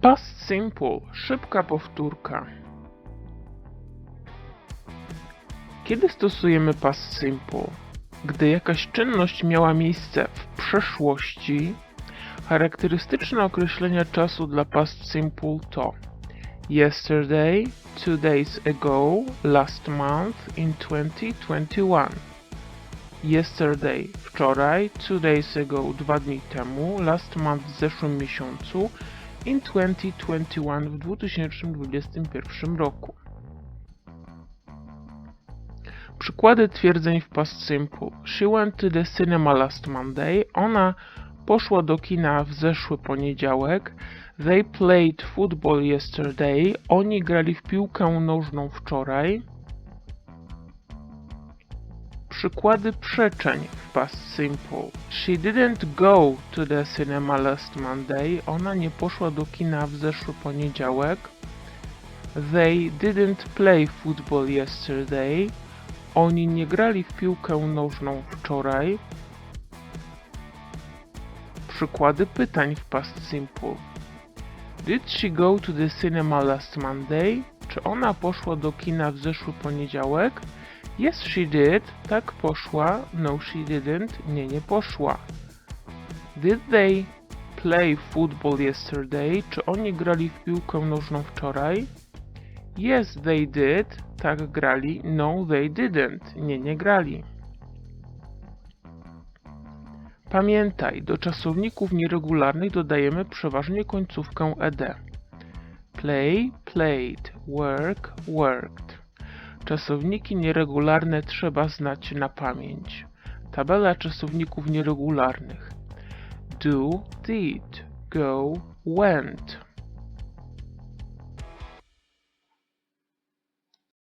Past simple. Szybka powtórka. Kiedy stosujemy past simple? Gdy jakaś czynność miała miejsce w przeszłości, charakterystyczne określenia czasu dla past simple to yesterday, two days ago, last month, in 2021. Yesterday wczoraj, two days ago dwa dni temu, last month w zeszłym miesiącu, in 2021 w 2021 roku. Przykłady twierdzeń w past simple. She went to the cinema last Monday. Ona poszła do kina w zeszły poniedziałek. They played football yesterday. Oni grali w piłkę nożną wczoraj. Przykłady przeczeń w past simple. She didn't go to the cinema last Monday. Ona nie poszła do kina w zeszły poniedziałek. They didn't play football yesterday. Oni nie grali w piłkę nożną wczoraj. Przykłady pytań w past simple. Did she go to the cinema last Monday? Czy ona poszła do kina w zeszły poniedziałek? Yes, she did. Tak poszła. No, she didn't. Nie, nie poszła. Did they play football yesterday? Czy oni grali w piłkę nożną wczoraj? Yes, they did. Tak grali. No, they didn't. Nie, nie grali. Pamiętaj, do czasowników nieregularnych dodajemy przeważnie końcówkę ed. Play, played, work, worked. Czasowniki nieregularne trzeba znać na pamięć. Tabela czasowników nieregularnych. Do, did, go, went.